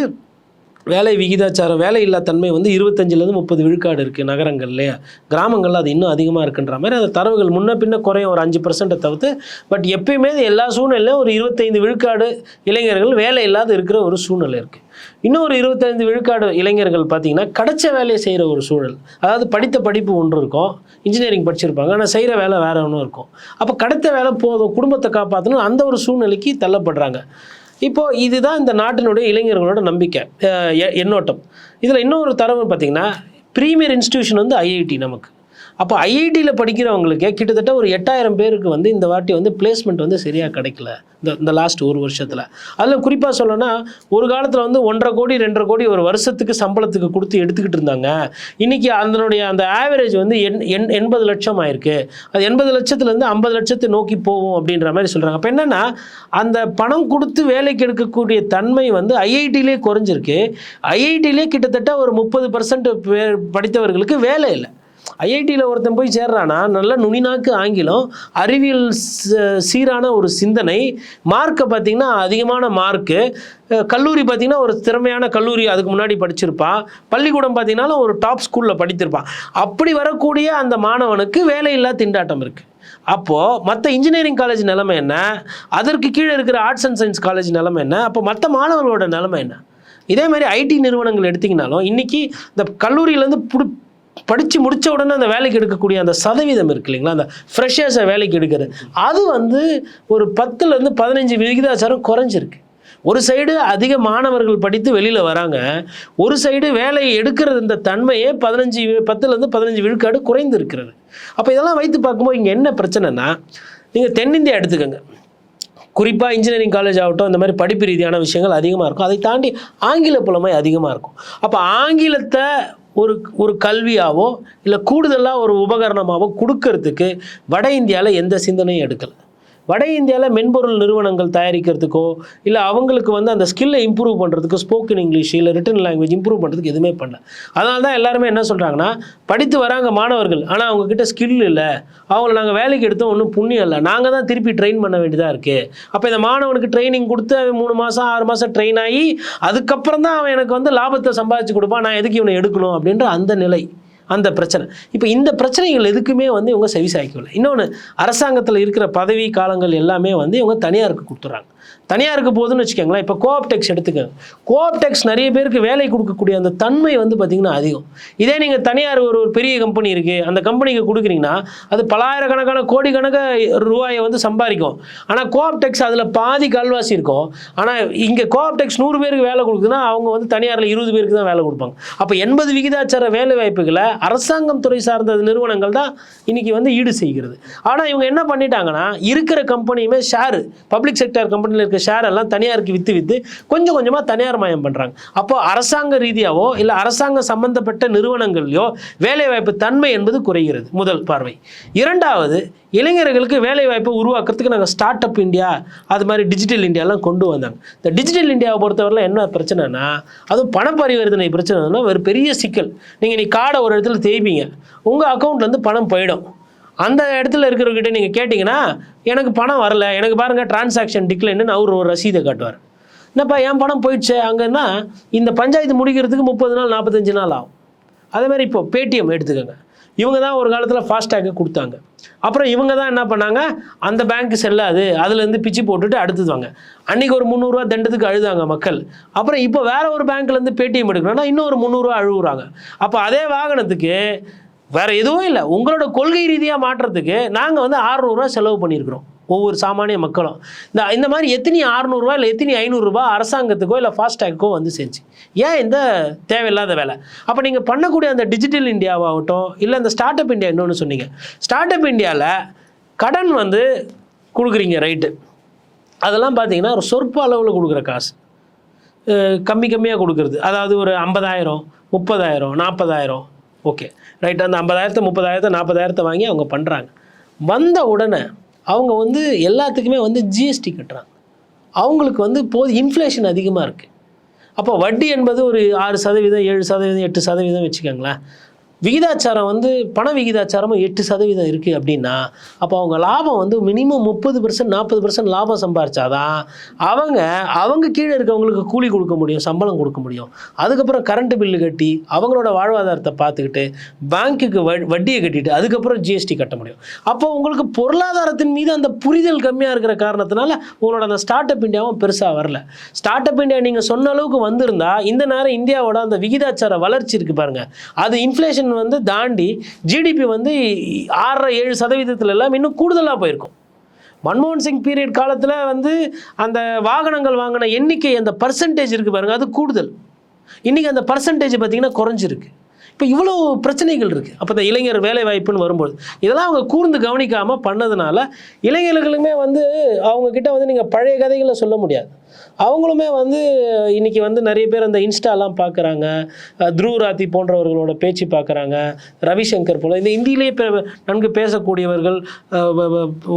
வேலை விகிதாச்சாரம் வேலை இல்லா தன்மை வந்து இருபத்தஞ்சிலேருந்து முப்பது விழுக்காடு இருக்குது நகரங்கள்லையே கிராமங்களில் அது இன்னும் அதிகமாக இருக்குன்ற மாதிரி அந்த தரவுகள் முன்ன பின்ன குறையும் ஒரு அஞ்சு பர்சன்ட்டை தவிர்த்து. பட் எப்பயுமே எல்லா சூழ்நிலையிலும் ஒரு இருபத்தைந்து விழுக்காடு இளைஞர்கள் வேலை இல்லாத இருக்கிற ஒரு சூழ்நிலை இருக்குது இன்னொரு இருபத்தைந்து விழுக்காடு இளைஞர்கள் பார்த்தீங்கன்னா கிடைச்ச வேலையை செய்கிற ஒரு சூழல். அதாவது படித்த படிப்பு ஒன்று இருக்கும் இன்ஜினியரிங் படிச்சிருப்பாங்க. ஆனால் செய்கிற வேலை வேறு ஒன்றும் இருக்கும். அப்போ கிடைத்த வேலை போதும் குடும்பத்தை காப்பாற்றணும் அந்த ஒரு சூழ்நிலைக்கு தள்ளப்படுறாங்க. இப்போ இதுதான் இந்த நாட்டினுடைய இளைஞர்களோட நம்பிக்கை எ- எண்ணோட்டம். இதில் இன்னொரு தரவு பார்த்தீங்கன்னா ப்ரீமியர் இன்ஸ்டியூஷன் வந்து ஐஐடி நமக்கு. அப்போ ஐஐடியில் படிக்கிறவங்களுக்கே கிட்டத்தட்ட ஒரு எட்டாயிரம் பேருக்கு வந்து இந்த வாட்டி வந்து பிளேஸ்மெண்ட் வந்து சரியாக கிடைக்கல. இந்த இந்த லாஸ்ட் ஒரு வருஷத்தில். அதில் குறிப்பாக சொல்லணும்னா ஒரு காலத்தில் வந்து ஒன்றரை கோடி ரெண்டரை கோடி ஒரு வருஷத்துக்கு சம்பளத்துக்கு கொடுத்து எடுத்துக்கிட்டு இருந்தாங்க. இன்றைக்கி அதனுடைய அந்த ஆவரேஜ் வந்து எண் எண் எண்பது லட்சம் ஆயிருக்கு. அது எண்பது லட்சத்துலேருந்து ஐம்பது லட்சத்தை நோக்கி போகும் அப்படின்ற மாதிரி சொல்கிறாங்க அப்போ என்னென்னா அந்த பணம் கொடுத்து வேலைக்கு எடுக்கக்கூடிய தன்மை வந்து ஐஐடியிலே குறைஞ்சிருக்கு. ஐஐடியிலே கிட்டத்தட்ட ஒரு முப்பது பர்சன்ட் பேர் படித்தவர்களுக்கு வேலை இல்லை. ஐஐடியில் ஒருத்தன் போய் சேர்றானா நல்ல நுனிநாக்கு ஆங்கிலம் அறிவியல் ச- சீரான ஒரு சிந்தனை மார்க்கை பார்த்திங்கன்னா அதிகமான மார்க்கு கல்லூரி பார்த்திங்கன்னா ஒரு திறமையான கல்லூரி அதுக்கு முன்னாடி படிச்சிருப்பான் பள்ளிக்கூடம் பார்த்திங்கனாலும் ஒரு டாப் ஸ்கூலில் படித்திருப்பான் அப்படி வரக்கூடிய அந்த மாணவனுக்கு வேலையில்லா திண்டாட்டம் இருக்குது அப்போது மற்ற இன்ஜினியரிங் காலேஜ் நிலைமை என்ன? அதற்கு கீழே இருக்கிற ஆர்ட்ஸ் அண்ட் சயின்ஸ் காலேஜ் நிலைமை என்ன? அப்போ மற்ற மாணவர்களோட நிலைமை என்ன? இதே மாதிரி ஐடி நிறுவனங்கள் எடுத்திங்கனாலும் இன்றைக்கி இந்த கல்லூரியிலேருந்து புடு படித்து முடித்த உடனே அந்த வேலைக்கு எடுக்கக்கூடிய அந்த சதவீதம் இருக்கு இல்லைங்களா? அந்த ஃப்ரெஷர்ஸை வேலைக்கு எடுக்கிறது. அது வந்து ஒரு பத்துலேருந்து பதினஞ்சு விகிதாச்சாரம் குறைஞ்சிருக்கு. ஒரு சைடு அதிக மாணவர்கள் படித்து வெளியில் வராங்க. ஒரு சைடு வேலையை எடுக்கிறது இந்த தன்மையே பதினஞ்சு பத்துலேருந்து பதினஞ்சு விழுக்காடு குறைந்து இருக்கிறது அப்போ இதெல்லாம் வைத்து பார்க்கும்போது இங்கே என்ன பிரச்சனைனா நீங்கள் தென்னிந்தியா எடுத்துக்கோங்க. குறிப்பாக இன்ஜினியரிங் காலேஜ் ஆகட்டும் இந்த மாதிரி படிப்பு ரீதியான விஷயங்கள் அதிகமாக இருக்கும். அதை தாண்டி ஆங்கில புலமை அதிகமாக இருக்கும். அப்போ ஆங்கிலத்தை ஒரு ஒரு கல்வியாவோ இல்லை கூடுதலாக ஒரு உபகரணமாகவோ கொடுக்கறதுக்கு வட இந்தியாவில் எந்த சிந்தனையும் எடுக்கலை. வட இந்தியாவில் மென்பொருள் நிறுவனங்கள் தயாரிக்கிறதுக்கோ இல்லை அவங்களுக்கு வந்து அந்த ஸ்கில்லை இம்ப்ரூவ் பண்ணுறதுக்கு ஸ்போக்கன் இங்கிலீஷ் இல்லை ரிட்டன் லாங்குவேஜ் இம்ப்ரூவ் பண்ணுறதுக்கு எதுவுமே பண்ணல. அதனால தான் எல்லாருமே என்ன சொல்கிறாங்கன்னா படித்து வராங்க மாணவர்கள் ஆனால் அவங்கக்கிட்ட ஸ்கில் இல்லை. அவங்கள நாங்கள் வேலைக்கு எடுத்தோம் ஒன்றும் புண்ணியம் இல்லை. நாங்கள் தான் திருப்பி ட்ரெயின் பண்ண வேண்டியதாக இருக்குது அப்போ இந்த மாணவனுக்கு ட்ரைனிங் கொடுத்து அவன் மூணு மாதம் ஆறு மாதம் ட்ரெயின் ஆகி அதுக்கப்புறம் தான் அவன் எனக்கு வந்து லாபத்தை சம்பாதிச்சு கொடுப்பான். நான் எதுக்கு இவனை எடுக்கணும் அப்படின்ற அந்த நிலை. அந்த பிரச்சனை. இப்போ இந்த பிரச்சனைகள் எதுக்குமே வந்து இவங்க செவி சாய்க்கவில்லை. இன்னொன்று அரசாங்கத்தில் இருக்கிற பதவி காலங்கள் எல்லாமே வந்து இவங்க தனியாருக்கு கொடுத்துட்றாங்க. தனியாருக்கு போகுதுன்னு வச்சுக்கோங்களேன். இப்போ கோஆப்டெக்ஸ் எடுத்துக்கோங்க கோஆப்டெக்ஸ் நிறைய பேருக்கு வேலை கொடுக்கக்கூடிய அந்த தன்மை வந்து பார்த்திங்கன்னா அதிகம். இதே நீங்கள் தனியார் ஒரு ஒரு பெரிய கம்பெனி இருக்குது அந்த கம்பெனிக்கு கொடுக்குறீங்கன்னா அது பலாயிரக்கணக்கான கோடிக்கணக்க ரூபாயை வந்து சம்பாதிக்கும். ஆனால் கோஆப்டெக்ஸ் அதில் பாதி கால்வாசி இருக்கும். ஆனால் இங்கே கோஆப்டெக்ஸ் நூறு பேருக்கு வேலை கொடுக்குதுன்னா அவங்க வந்து தனியாரில் இருபது பேருக்கு தான் வேலை கொடுப்பாங்க. அப்போ எண்பது விகிதாச்சார வேலை வாய்ப்புகளை அரசாங்கம் துறை சார்ந்த நிறுவனங்கள் தான் இன்னைக்கு வந்து ஈடு செய்கிறது. ஆனால் இவங்க என்ன பண்ணிட்டாங்கன்னா இருக்கிற கம்பெனியுமே ஷேரு பப்ளிக் செக்டர் கம்பெனியில் இருக்க ஷேர் எல்லாம் தனியாருக்கு விற்று விற்று கொஞ்சம் கொஞ்சமாக தனியார் மயம் பண்ணுறாங்க அப்போ அரசாங்க ரீதியாவோ இல்லை அரசாங்க சம்பந்தப்பட்ட நிறுவனங்கள்லையோ வேலைவாய்ப்பு தன்மை என்பது குறைகிறது. முதல் பார்வை. இரண்டாவது இளைஞர்களுக்கு வேலைவாய்ப்பை உருவாக்குறதுக்கு நாங்கள் ஸ்டார்ட் அப் இந்தியா அது மாதிரி டிஜிட்டல் இந்தியாலாம் கொண்டு வந்தாங்க. இந்த டிஜிட்டல் இந்தியாவை பொறுத்தவரையில் என்ன பிரச்சனைனா அதுவும் பண பரிவர்த்தனை பிரச்சனைனா ஒரு பெரிய சிக்கல். நீங்கள் நீ கார்டை ஒரு இடத்துல தேய்ப்பீங்க. உங்கள் அக்கௌண்ட்லேருந்து பணம் போயிடும். அந்த இடத்துல இருக்கிறவர்கிட்ட நீங்கள் கேட்டிங்கன்னா எனக்கு பணம் வரல. எனக்கு பாருங்கள் டிரான்சாக்ஷன் டிக்ளைன்னு அவர் ஒரு ரசீதை காட்டுவார். என்னப்பா என் பணம் போயிடுச்சு. அங்கன்னா இந்த பஞ்சாயத்து முடிக்கிறதுக்கு முப்பது நாள் நாற்பத்தஞ்சு நாள் ஆகும். அதே மாதிரி இப்போ பேடிஎம் எடுத்துக்கோங்க. இவங்க தான் ஒரு காலத்தில் ஃபாஸ்டேக்கு கொடுத்தாங்க. அப்புறம் இவங்க தான் என்ன பண்ணாங்க? அந்த பேங்க்கு செல்லாது. அதுலேருந்து பிச்சு போட்டுட்டு அடுத்தது வாங்க. அன்றைக்கி ஒரு முந்நூறுரூவா தண்டத்துக்கு அழுதாங்க மக்கள். அப்புறம் இப்போ வேற ஒரு பேங்க்லேருந்து பேடிஎம் எடுக்கணும்னா இன்னும் ஒரு முந்நூறுரூவா அழுகுறாங்க அப்போ அதே வாகனத்துக்கு வேற எதுவும் இல்லை. உங்களோட கொள்கை ரீதியாக மாற்றுறதுக்கு நாங்கள் வந்து 600 செலவு பண்ணியிருக்கிறோம். ஒவ்வொரு சாமானிய மக்களும். இந்த இந்த மாதிரி எத்தனை அறநூறுவா இல்லை எத்தனை ஐநூறுரூபா அரசாங்கத்துக்கோ இல்லை ஃபாஸ்டேக்கோ வந்து செஞ்சு. ஏன் இந்த தேவையில்லாத வேலை? அப்போ நீங்கள் பண்ணக்கூடிய அந்த டிஜிட்டல் இந்தியாவாகட்டும் இல்லை இந்த ஸ்டார்ட் அப் இந்தியா இன்னொன்று சொன்னீங்க. ஸ்டார்ட் அப் இந்தியாவில் கடன் வந்து கொடுக்குறீங்க ரைட்டு அதெல்லாம் பார்த்தீங்கன்னா ஒரு சொற்ப அளவில் கொடுக்குற காசு. கம்மி கம்மியாக கொடுக்குறது. அதாவது ஒரு ஐம்பதாயிரம் முப்பதாயிரம் நாற்பதாயிரம். ஓகே ரைட் அந்த ஐம்பதாயிரத்தை முப்பதாயிரத்தை நாற்பதாயிரத்தை வாங்கி அவங்க பண்ணுறாங்க வந்த உடனே அவங்க வந்து எல்லாத்துக்குமே வந்து ஜிஎஸ்டி கட்டுறாங்க. அவங்களுக்கு வந்து போது இன்ஃப்ளேஷன் அதிகமாக இருக்குது அப்போ வட்டி என்பது ஒரு ஆறு சதவீதம் ஏழு சதவீதம் எட்டு சதவீதம் வச்சுக்கோங்களேன். விகிதாச்சாரம் வந்து பண விகிதாச்சாரமும் எட்டு சதவீதம் இருக்குது அப்படின்னா அப்போ அவங்க லாபம் வந்து மினிமம் முப்பது பர்சன்ட் நாற்பது பர்சன்ட் லாபம் சம்பாரிச்சாதான் அவங்க அவங்க கீழே இருக்கவங்களுக்கு கூலி கொடுக்க முடியும் சம்பளம் கொடுக்க முடியும். அதுக்கப்புறம் கரண்ட் பில்லு கட்டி அவங்களோட வாழ்வாதாரத்தை பார்த்துக்கிட்டு பேங்க்குக்கு வ வட்டியை கட்டிட்டு அதுக்கப்புறம் ஜிஎஸ்டி கட்ட முடியும். அப்போ உங்களுக்கு பொருளாதாரத்தின் மீது அந்த புரிதல் கம்மியாக இருக்கிற காரணத்தினால உங்களோட அந்த ஸ்டார்ட் அப் இந்தியாவும் பெருசாக வரல. ஸ்டார்ட் அப் இந்தியா நீங்கள் சொன்ன அளவுக்கு வந்திருந்தா இந்த நேரம் இந்தியாவோட அந்த விகிதாச்சார வளர்ச்சி இருக்குது பாருங்கள் அது இன்ஃப்ளேஷன் வந்து தாண்டி ஜிடிபி வந்து ஆறரை ஏழு சதவீதத்துல எல்லாம் இன்னும் கூடுதலாக போயிருக்கும். மன்மோகன் சிங் பீரியட் காலத்தில் வந்து அந்த வாகனங்கள் வாங்கின எண்ணிக்கை அந்த பர்சன்டேஜ் இருக்குது பாருங்க அது கூடுதல். இன்றைக்கி அந்த பர்சன்டேஜ் பார்த்திங்கன்னா குறைஞ்சிருக்கு. இப்போ இவ்வளோ பிரச்சனைகள் இருக்குது அப்போ இந்த இளைஞர் வேலை வாய்ப்புன்னு வரும்போது இதெல்லாம் அவங்க கூர்ந்து கவனிக்காமல் பண்ணதுனால இளைஞர்களுமே வந்து அவங்கக்கிட்ட வந்து நீங்கள் பழைய கதைகளை சொல்ல முடியாது. அவங்களுமே வந்து இன்னைக்கு வந்து நிறைய பேர் அந்த இன்ஸ்டாலாம் பார்க்குறாங்க த்ருவ் ராத்தி போன்றவர்களோட பேச்சு பார்க்குறாங்க ரவிசங்கர் போல இந்த இந்தியிலேயே பே- நன்கு பேசக்கூடியவர்கள்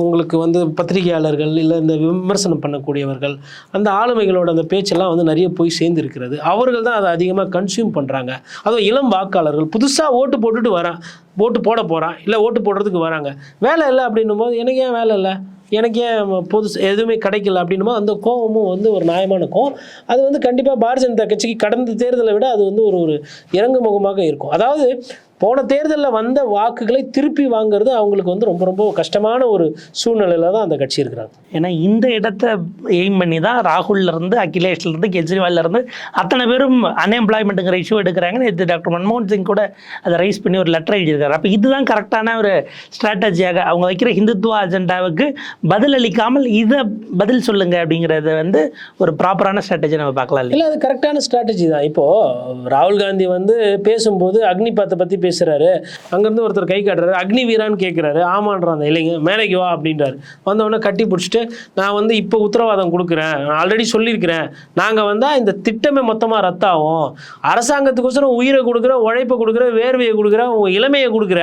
உங்களுக்கு வந்து பத்திரிகையாளர்கள் இல்லை இந்த விமர்சனம் பண்ணக்கூடியவர்கள் அந்த ஆளுமைகளோட அந்த பேச்செல்லாம் வந்து நிறைய போய் சேர்ந்துருக்கிறது. அவர்கள் தான் அதை அதிகமாக கன்சியூம் பண்ணுறாங்க அதுவும் இளம் வாக்காளர்கள் புதுசாக ஓட்டு போட்டுட்டு வரான் ஓட்டு போட போகிறான் இல்லை ஓட்டு போடுறதுக்கு வராங்க. வேலை இல்லை அப்படின்னும் போது எனக்கு ஏன் வேலை இல்லை? எனக்கு ஏன் பொது எதுவுமே கிடைக்கல அப்படின்னும் அந்த கோவமும் வந்து ஒரு நியாயமான கோவம் அது வந்து கண்டிப்பாக பாரதிய ஜனதா கட்சிக்கு கடந்த தேர்தலை விட அது வந்து ஒரு ஒரு இறங்கு முகமாக இருக்கும். அதாவது போன தேர்தலில் வந்த வாக்குகளை திருப்பி வாங்குறது அவங்களுக்கு வந்து ரொம்ப ரொம்ப கஷ்டமான ஒரு சூழ்நிலையில தான் அந்த கட்சி இருக்கிறாங்க. ஏன்னா இந்த இடத்த எய்ம் பண்ணி தான் ராகுல்ல இருந்து அகிலேஷ்ல இருந்து கெஜ்ரிவால்ல இருந்து அத்தனை பேரும் அன்எம்ப்ளாய்மெண்ட்டுங்கிற இஷ்யூ எடுக்கிறாங்க. நேற்று டாக்டர் மன்மோகன் சிங் கூட அதை ரைஸ் பண்ணி ஒரு லெட்டர் எழுதியிருக்காரு. அப்போ இதுதான் கரெக்டான ஒரு ஸ்ட்ராட்டஜியாக அவங்க வைக்கிற ஹிந்துத்துவ அஜெண்டாவுக்கு பதில் அளிக்காமல் இதை பதில் சொல்லுங்க அப்படிங்கிறத வந்து ஒரு ப்ராப்பரான ஸ்ட்ராட்டஜி நம்ம பார்க்கலாம் இல்லை அது கரெக்டான ஸ்ட்ராட்டஜி தான். இப்போது ராகுல் காந்தி வந்து பேசும்போது அக்னிபாத்தை பற்றி பேசுகிறாரு அங்கேருந்து ஒருத்தர் கை காட்டுறாரு. அக்னி வீரான்னு கேட்குறாரு ஆமான்றான் அந்த இளைஞ மேலைக்கு வா அப்படின்றாரு. வந்தவொடனே கட்டி பிடிச்சிட்டு நான் வந்து இப்போ உத்தரவாதம் கொடுக்குறேன். நான் ஆல்ரெடி சொல்லியிருக்கிறேன். நாங்கள் வந்தால் இந்த திட்டமே மொத்தமாக ரத்தாகும். அரசாங்கத்துக்கோசரம் உயிரை கொடுக்குற உழைப்பை கொடுக்குற வேர்வையை கொடுக்குற உங்கள் இளமையை கொடுக்குற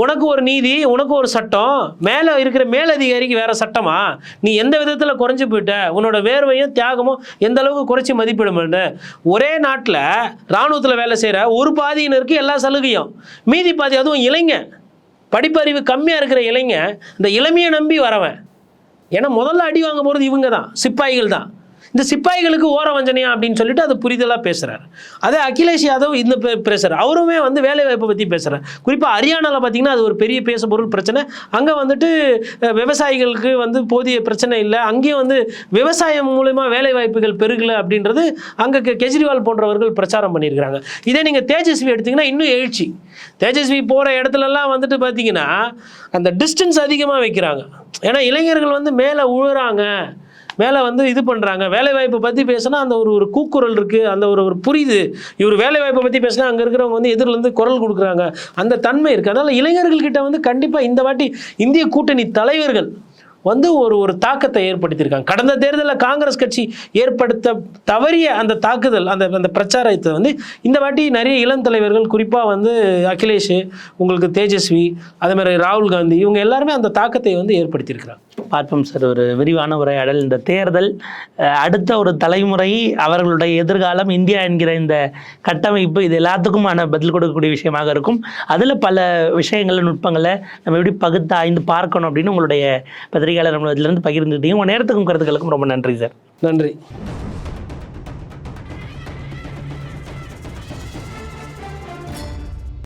உனக்கு ஒரு நீதி உனக்கு ஒரு சட்டம் மேலே இருக்கிற மேலதிகாரிக்கு வேற சட்டமா? நீ எந்த விதத்தில் குறைஞ்சி போயிட்ட? உன்னோட வேர்வையும் தியாகமும் எந்த அளவுக்கு குறைச்சி மதிப்பிடுமென்னு ஒரே நாட்டில் இராணுவத்தில் வேலை செய்கிற ஒரு பாதியினருக்கு எல்லா சலுகையும். மீதி பாதி அதுவும் இளைஞ படிப்பறிவு கம்மியாக இருக்கிற இளைஞ இந்த இளமையை நம்பி வரவன். ஏன்னா முதல்ல அடி வாங்க போகிறது இவங்க தான் சிப்பாய்கள் தான். இந்த சிப்பாய்களுக்கு ஓர வஞ்சனையா அப்படின்னு சொல்லிட்டு அது புரிதலாக பேசுகிறார் அதே அகிலேஷ் யாதவ் இந்த பேசுகிறார் அவருமே வந்து வேலை வாய்ப்பை பற்றி பேசுகிறார் குறிப்பாக ஹரியானாவில் பார்த்தீங்கன்னா அது ஒரு பெரிய பேச பொருள் பிரச்சனை. அங்கே வந்துட்டு விவசாயிகளுக்கு வந்து போதிய பிரச்சனை இல்லை. அங்கேயும் வந்து விவசாயம் மூலயமா வேலை வாய்ப்புகள் பெருகலை அப்படின்றது அங்கே கெஜ்ரிவால் போன்றவர்கள் பிரச்சாரம் பண்ணியிருக்கிறாங்க. இதே நீங்கள் தேஜஸ்வி எடுத்தீங்கன்னா இன்னும் எழுச்சி. தேஜஸ்வி போகிற இடத்துலலாம் வந்துட்டு பார்த்தீங்கன்னா அந்த டிஸ்டன்ஸ் அதிகமாக வைக்கிறாங்க. ஏன்னா இளைஞர்கள் வந்து மேலே உழுறாங்க. மேலே வந்து இது பண்ணுறாங்க வேலைவாய்ப்பை பற்றி பேசினா அந்த ஒரு ஒரு கூக்குரல் இருக்குது அந்த ஒரு ஒரு புரியுது. இவர் வேலைவாய்ப்பை பற்றி பேசினா அங்கே இருக்கிறவங்க வந்து எதிரிலேருந்து குரல் கொடுக்குறாங்க. அந்த தன்மை இருக்குது அதனால் இளைஞர்கள்கிட்ட வந்து கண்டிப்பாக இந்த வாட்டி இந்திய கூட்டணி தலைவர்கள் வந்து ஒரு ஒரு தாக்கத்தை ஏற்படுத்தியிருக்காங்க. கடந்த தேர்தலில் காங்கிரஸ் கட்சி ஏற்படுத்த தவறிய அந்த தாக்குதல் அந்த அந்த பிரச்சாரத்தை வந்து இந்த வாட்டி நிறைய இளம் தலைவர்கள் குறிப்பாக வந்து அகிலேஷ் உங்களுக்கு தேஜஸ்வி அதே மாதிரி ராகுல் காந்தி இவங்க எல்லாருமே அந்த தாக்கத்தை வந்து ஏற்படுத்தியிருக்கிறாங்க. பார்ப்போம் சார் ஒரு விரிவான உரையாடல். இந்த தேர்தல் அடுத்த ஒரு தலைமுறை அவர்களுடைய எதிர்காலம் இந்தியா என்கிற இந்த கட்டமைப்பு இது எல்லாத்துக்குமான பதில் கொடுக்கக்கூடிய விஷயமாக இருக்கும். அதில் பல விஷயங்களை நுட்பங்களை நம்ம எப்படி பகுத்து ஆய்ந்து பார்க்கணும் அப்படின்னு உங்களுடைய பத்திரிகையாளர் நம்ம இதிலிருந்து பகிர்ந்துட்டீங்க உங்கள் நேரத்துக்கும் கருத்துக்களுக்கும் ரொம்ப நன்றி சார். நன்றி.